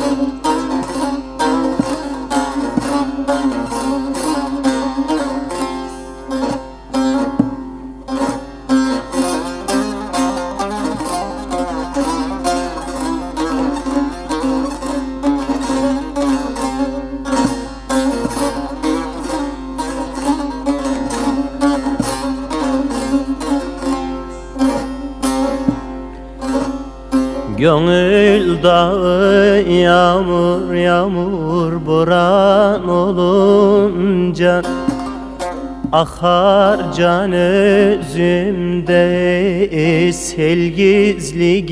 Thank you. Gönül dağı yağmur yağmur boran olunca Akar can özümde sel gizli